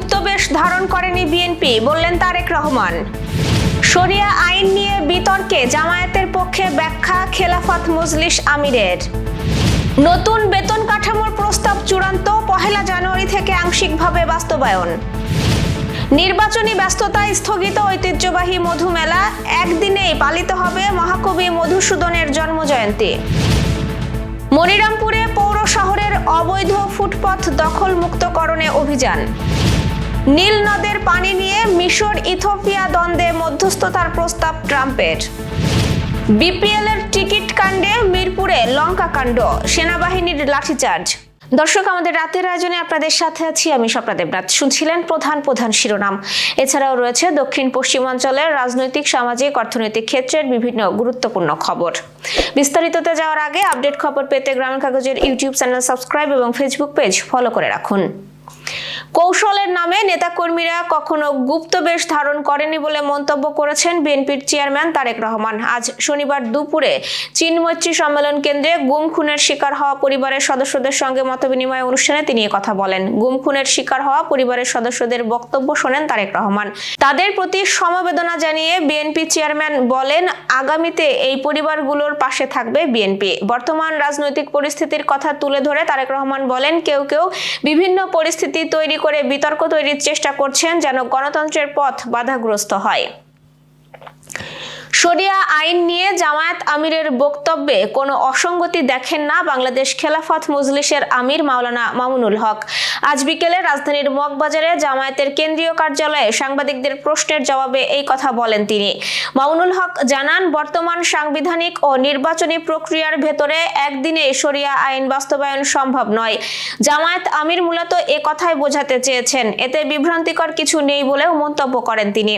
গুপ্তবেশ ধারণ করেনি বিএনপি, বললেন তারেক রহমান। শরিয়া আইন নিয়ে বিতর্কে জামায়াতের পক্ষে ব্যাখ্যা খেলাফত মজলিস আমিরের। নতুন বেতন কাঠামোর প্রস্তাব চূড়ান্ত, পহেলা জানুয়ারি থেকে আংশিকভাবে বাস্তবায়ন। নির্বাচনী ব্যস্ততায় স্থগিত ঐতিহ্যবাহী মধুমেলা একদিনেই পালিত হবে মহাকবি মধুসূদনের জন্মজয়ন্তী। মনিরামপুরে পৌর শহরের অবৈধ ফুটপথ দখল মুক্তকরণে অভিযান। নীল নদের পানি নিয়ে মিশর ইথোপিয়া দ্বন্দ্বে মধ্যস্থতার প্রস্তাব ট্রাম্পের। বিপিএল এর টিকিট কাণ্ডে মিরপুরে লঙ্কা কাণ্ড, সেনাবাহিনীর লাঠিচার্জ। দর্শক, আমাদের রাতের আয়োজনে আপনাদের সাথে আছি আমি স্বপ্না দেবনাথ। শুনছিলেন প্রধান প্রধান শিরোনাম। এছাড়াও রয়েছে দক্ষিণ পশ্চিমাঞ্চলের রাজনৈতিক, সামাজিক, অর্থনৈতিক ক্ষেত্রের বিভিন্ন গুরুত্বপূর্ণ খবর। বিস্তারিততে যাওয়ার আগে আপডেট খবর পেতে গ্রামীণ কাগজের ইউটিউব চ্যানেল সাবস্ক্রাইব এবং ফেসবুক পেজ ফলো করে রাখুন। কৌশলের নামে নেতাকর্মীরা কখনো গুপ্তবেশ ধারণ করেনি বলে মন্তব্য করেছেন বিএনপির চেয়ারম্যান তারেক রহমান। আজ শনিবার দুপুরে চীন মৈত্রী সম্মেলন কেন্দ্রে গুম খুনের শিকার হওয়া পরিবারের সদস্যদের সঙ্গে মতবিনিময় অনুষ্ঠানে তিনি কথা বলেন। গুম খুনের শিকার হওয়া পরিবারের সদস্যদের বক্তব্য শোনেন তারেক রহমান। তাদের প্রতি সমবেদনা জানিয়ে বিএনপি চেয়ারম্যান বলেন, আগামীতে এই পরিবারগুলোর পাশে থাকবে বিএনপি। বর্তমান রাজনৈতিক পরিস্থিতির কথা তুলে ধরে তারেক রহমান বলেন, কেউ কেউ বিভিন্ন পরিস্থিতি তৈরি করে বিতর্ক তৈরির চেষ্টা করছেন যেন গণতন্ত্রের পথ বাধাগ্রস্ত হয়। শরিয়া আইন নিয়ে জামায়াত আমিরের বক্তব্যে কোনো অসঙ্গতি দেখেন না বাংলাদেশ খেলাফত মজলিসের আমির মাওলানা মামুনুল হক। আজ বিকেলে রাজধানীর মগবাজারে জামায়াতের কেন্দ্রীয় কার্যালয়ে সাংবাদিকদের প্রশ্নের জবাবে এই কথা বলেন তিনি। মামুনুল হক জানান, বর্তমান সাংবিধানিক ও নির্বাচনী প্রক্রিয়ার ভেতরে একদিনে শরিয়া আইন বাস্তবায়ন সম্ভব নয়। জামায়াত আমির মূলত এ কথাই বোঝাতে চেয়েছেন। এতে বিভ্রান্তিকর কিছু নেই বলেও মন্তব্য করেন তিনি।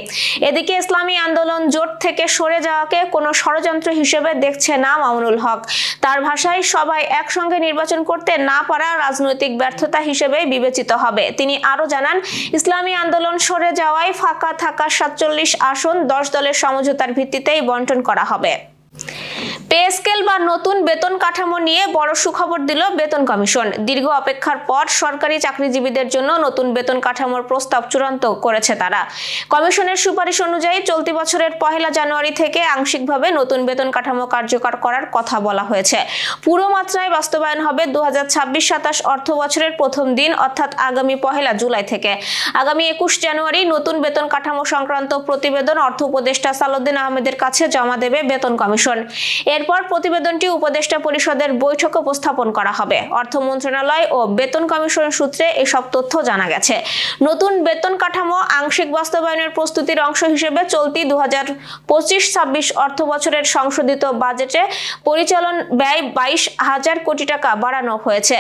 এদিকে ইসলামী আন্দোলন জোট থেকে সরে যাওয়াকে কোনো ষড়যন্ত্র হিসেবে দেখছে না মামুনুল হক। তার ভাষায় সবাই একসঙ্গে নির্বাচন করতে না পারা রাজনৈতিক ব্যর্থতা হিসেবে বিবেচিত হবে। তিনি আরও জানান, ইসলামী আন্দোলন সরে যাওয়ায় ফাঁকা থাকা সাতচল্লিশ আসন দশ দলের সমঝোতার ভিত্তিতেই বন্টন করা হবে। পে স্কেল বা নতুন বেতন কাঠামো নিয়ে বড় সুখবর দিল বেতন কমিশন। দীর্ঘ অপেক্ষার পর সরকারি চাকরিজীবীদের জন্য নতুন বেতন কাঠামোর প্রস্তাব চূড়ান্ত করেছে তারা। কমিশনের সুপারিশ অনুযায়ী চলতি বছরের পহেলা জানুয়ারি থেকে আংশিকভাবে নতুন বেতন কাঠামো কার্যকর করার কথা বলা হয়েছে। পুরো মাত্রায় বাস্তবায়ন হবে দু হাজার ছাব্বিশ সাতাশ অর্থ বছরের প্রথম দিন, অর্থাৎ আগামী পহেলা জুলাই থেকে। আগামী একুশ জানুয়ারি নতুন বেতন কাঠামো সংক্রান্ত প্রতিবেদন অর্থ উপদেষ্টা সালুদ্দিন আহমেদের কাছে জমা দেবে বেতন কমিশন। এরপর প্রতিবেদনটি উপদেষ্টা পরিষদের বৈঠকে উপস্থাপন করা হবে। অর্থ মন্ত্রণালয় ও বেতন কমিশন সূত্রে এসব তথ্য জানা গেছে। নতুন বেতন কাঠামো আংশিক বাস্তবায়নের প্রস্তুতির অংশ হিসেবে চলতি দু হাজার পঁচিশ ছাব্বিশ অর্থ বছরের সংশোধিত বাজেটে পরিচালন ব্যয় বাইশ হাজার কোটি টাকা বাড়ানো হয়েছে।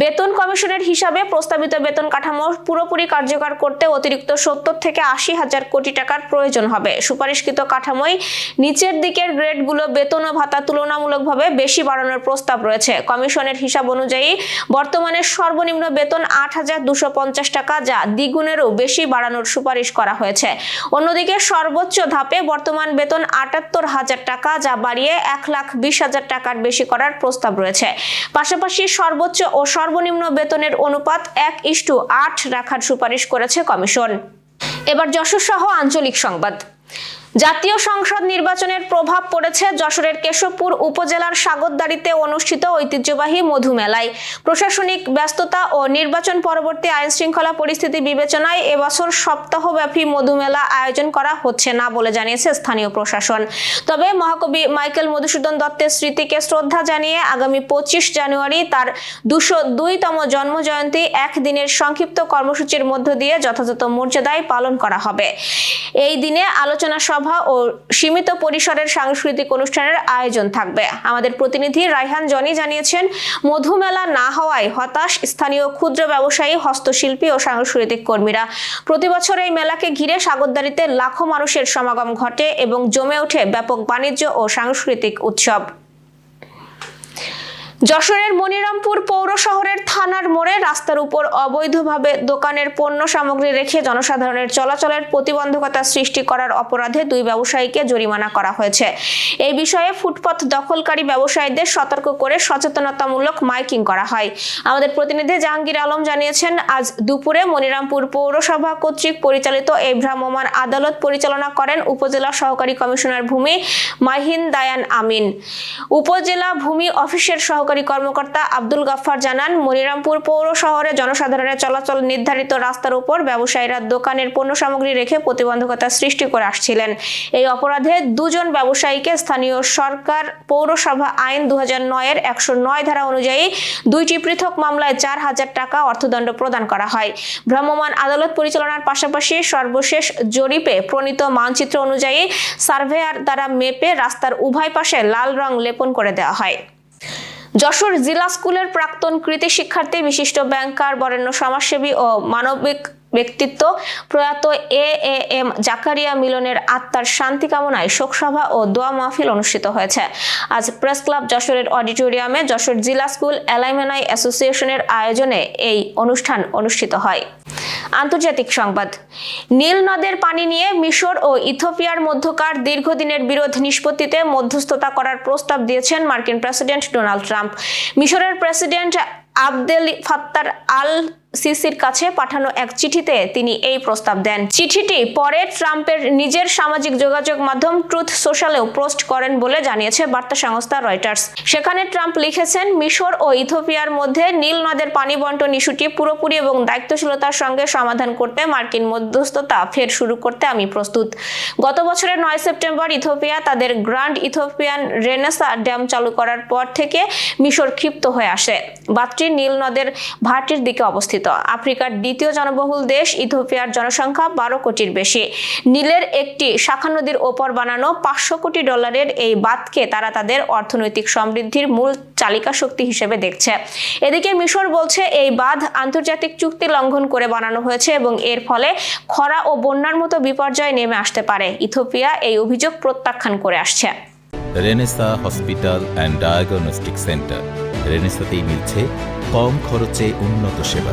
বেতন কমিশনের হিসাবে প্রস্তাবিত বেতন কাঠামো পুরোপুরি কার্যকর করতে অতিরিক্ত সত্তর থেকে আশি হাজার কোটি টাকার প্রয়োজন হবে। সুপারিশকৃত কাঠামোয় নিচের দিকের গ্রেডগুলো বেতন ও ভাতা তুলনামূলকভাবে বেশি বাড়ানোর প্রস্তাব রয়েছে। কমিশনের হিসাব অনুযায়ী বর্তমানে সর্বনিম্ন বেতন আট হাজার দুশো পঞ্চাশ টাকা, যা দ্বিগুণেরও বেশি বাড়ানোর সুপারিশ করা হয়েছে। অন্যদিকে সর্বোচ্চ ধাপে বর্তমান বেতন আটাত্তর হাজার টাকা, যা বাড়িয়ে এক লাখ বিশ হাজার টাকার বেশি করার প্রস্তাব রয়েছে। পাশাপাশি সর্বোচ্চ ও সর্বনিম্ন বেতনের অনুপাত এক ইস্টু আট রাখার সুপারিশ করেছে কমিশন। এবার যশোর সহ আঞ্চলিক সংবাদ। জাতীয় সংসদ নির্বাচনের প্রভাব পড়েছে যশোরের কেশবপুর উপজেলার সাগরদাড়িতে অনুষ্ঠিত ঐতিহ্যবাহী মধুমেলায়। প্রশাসনিক ব্যস্ততা ও নির্বাচন পরবর্তী আইন শৃঙ্খলা পরিস্থিতি বিবেচনায় এবছর সপ্তাহব্যাপী মধুমেলা আয়োজন করা হচ্ছে না বলে জানিয়েছে স্থানীয় প্রশাসন। তবে মহাকবি মাইকেল মধুসূদন দত্তের স্মৃতিকে শ্রদ্ধা জানিয়ে আগামী পঁচিশ জানুয়ারি তার দুশো দুইতম জন্মজয়ন্তী একদিনের সংক্ষিপ্ত কর্মসূচির মধ্য দিয়ে যথাযথ মর্যাদায় পালন করা হবে। এই দিনে আলোচনা সভা ও সীমিত পরিসরের সাংস্কৃতিক অনুষ্ঠানের আয়োজন থাকবে। আমাদের প্রতিনিধি রায়হান জনি জানিয়েছেন, মধুমেলা না হওয়ায় হতাশ স্থানীয় ক্ষুদ্র ব্যবসায়ী, হস্তশিল্পী ও সাংস্কৃতিক কর্মীরা। প্রতি বছর এই মেলাকে ঘিরে সাগরদারিতে লাখো মানুষের সমাগম ঘটে এবং জমে ওঠে ব্যাপক বাণিজ্য ও সাংস্কৃতিক উৎসব। যশোরের মনিরামপুর পৌর শহরের থানার মোড়ে রাস্তার উপর অবৈধভাবে দোকানের পণ্য সামগ্রী রেখে জনসাধারণের চলাচলের প্রতিবন্ধকতা সৃষ্টি করার অপরাধে দুই ব্যবসায়ীকে জরিমানা করা হয়েছে। এই বিষয়ে ফুটপথ দখলকারী ব্যবসায়ীদের সতর্ক করে সচেতনতামূলক মাইকিং করা হয়। আমাদের প্রতিনিধি জাহাঙ্গীর আলম জানিয়েছেন, আজ দুপুরে মনিরামপুর পৌরসভা কর্তৃক পরিচালিত এই ভ্রাম্যমান আদালত পরিচালনা করেন উপজেলা সহকারী কমিশনার ভূমি মাহিন দায়ান আমিন। উপজেলা ভূমি অফিসের সহকারী কর্মকর্তা আব্দুল গাফফার জানান, মনিরামপুর পৌর শহরে জনসাধারণের চলাচল নির্ধারিত রাস্তার উপর ব্যবসায়ীরা দোকানের পণ্য সামগ্রী রেখে প্রতিবন্ধকতা সৃষ্টি করে আসছিলেন। এই অপরাধে দুজন ব্যবসায়ীকে স্থানীয় সরকার পৌরসভা আইন দু এর একশো নয় ধারা অনুযায়ী দুইটি পৃথক মামলায় চার হাজার টাকা অর্থদণ্ড প্রদান করা হয়। ভ্রাম্যমাণ আদালত পরিচালনার পাশাপাশি সর্বশেষ জরিপে প্রণীত মানচিত্র অনুযায়ী সার্ভেয়ার দ্বারা মেপে রাস্তার উভয় পাশে লাল রং লেপন করে দেওয়া হয়। যশোর জিলা স্কুলের প্রাক্তন কৃতি শিক্ষার্থী, বিশিষ্ট ব্যাংকার, বরেণ্য সমাজসেবী ও মানবিক ব্যক্তিত্ব প্রয়াত এ এ এম জাকারিয়া মিলনের আত্মার শান্তি কামনায় শোকসভা ও দোয়া মাহফিল অনুষ্ঠিত হয়েছে। আজ প্রেস ক্লাব যশোরের অডিটোরিয়ামে যশোর জিলা স্কুল অ্যালাইমেনাই অ্যাসোসিয়েশনের আয়োজনে এই অনুষ্ঠান অনুষ্ঠিত হয়। আন্তর্জাতিক সংবাদ। নীল নদের পানি নিয়ে মিশর ও ইথোপিয়ার মধ্যকার দীর্ঘদিনের বিরোধ নিষ্পত্তিতে মধ্যস্থতা করার প্রস্তাব দিয়েছেন মার্কিন প্রেসিডেন্ট ডোনাল্ড ট্রাম্প। মিশরের প্রেসিডেন্ট আবদেল ফাত্তার আল সিসির কাছে পাঠানো এক চিঠিতে তিনি এই প্রস্তাব দেন। চিঠিটি পরে ট্রাম্পের নিজের সামাজিক যোগাযোগ মাধ্যম ট্রুথ সোশ্যালেও পোস্ট করেন বলে জানিয়েছে বার্তা সংস্থা রয়টার্স। সেখানে ট্রাম্প লিখেছেন, মিশর ও ইথিওপিয়ার মধ্যে নীল নদের পানি বন্টন ইস্যুটি পুরোপুরি এবং দায়িত্বশীলতার সঙ্গে সমাধান করতে মার্কিন মধ্যস্থতা ফের শুরু করতে আমি প্রস্তুত। গত বছরের নয় সেপ্টেম্বর ইথিওপিয়া তাদের গ্র্যান্ড ইথিওপিয়ান রেনেসা ড্যাম চালু করার পর থেকে মিশর ক্ষিপ্ত হয়ে আসে। বাতটি নীল নদের ভাটির দিকে অবস্থিত। আফ্রিকার দ্বিতীয় জনবহুল দেশ ইথিওপিয়ার জনসংখ্যা বারো কোটির বেশি। নীলের একটি শাখা নদীর ওপর বানানো পাঁচশো কোটি ডলারের এই বাঁধকে তারা তাদের অর্থনৈতিক সমৃদ্ধির মূল চালিকা শক্তি হিসেবে দেখছে। এদিকে মিশর বলছে এই বাঁধ আন্তর্জাতিক চুক্তি লঙ্ঘন করে বানানো হয়েছে এবং এর ফলে খরা ও বন্যার মতো বিপর্যয় নেমে আসতে পারে। ইথিওপিয়া এই অভিযোগ প্রত্যাখ্যান করে আসছে। Renaissance hospital and diagnostic centre. রেনেসাতেই মিলছে কম খরচে উন্নত সেবা।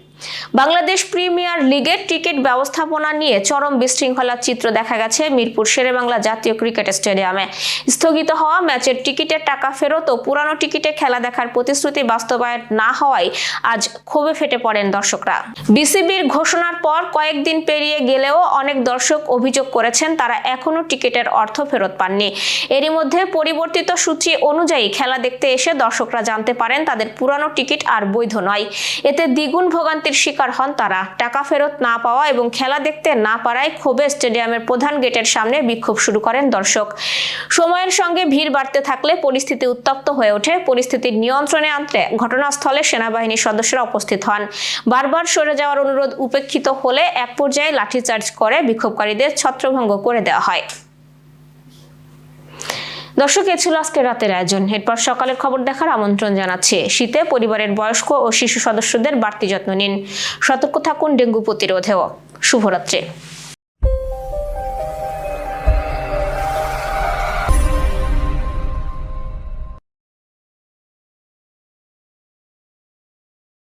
বাংলাদেশ প্রিমিয়ার লিগের টিকিট ব্যবস্থাপনা নিয়ে চরম বিশৃঙ্খলার চিত্র দেখা গেছে মিরপুর শেরেবাংলা জাতীয় ক্রিকেট স্টেডিয়ামে। স্থগিত হওয়া ম্যাচের টিকিটের টাকা ফেরত ও পুরানো টিকিটে খেলা দেখার প্রতিশ্রুতি বাস্তবায়ন না হওয়ায় আজ ক্ষোভে ফেটে পড়েন দর্শকরা। বিসিবির ঘোষণার পর কয়েকদিন পেরিয়ে গেলেও অনেক দর্শক অভিযোগ করেছেন তারা এখনও টিকিটের অর্থ ফেরত পাননি। এরই মধ্যে পরিবর্তিত সূচি অনুযায়ী খেলা দেখতে এসে দর্শকরা জানতে পারেন তাদের পুরানো টিকিট আর বৈধ নয়। এতে দ্বিগুণ ভোগান্তির শিকার হন তারা। টাকা ফেরত না পাওয়া এবং খেলা দেখতে না পারায় ক্ষোভে স্টেডিয়ামের প্রধান গেটের সামনে বিক্ষোভ শুরু করেন দর্শক। সময়ের সঙ্গে ভিড় বাড়তে থাকলে পরিস্থিতি উত্তপ্ত হয়ে ওঠে। পরিস্থিতির নিয়ন্ত্রণে আনতে ঘটনাস্থলে সেনাবাহিনীর সদস্যরা উপস্থিত হন। বারবার সরে যাওয়ার অনুরোধ উপেক্ষিত হলে এক পর্যায়ে লাঠিচার্জ করে বিক্ষোভকারীদের ছত্রভঙ্গ করে দেওয়া হয়। দর্শক, এ ছিল আজকের রাতের আয়োজন। এরপর সকালের খবর দেখার আমন্ত্রণ জানাচ্ছে। শীতে পরিবারের বয়স্ক ও শিশু সদস্যদের বাড়তি যত্ন নিন। সতর্ক থাকুন ডেঙ্গু প্রতিরোধেও। শুভরাত্রি।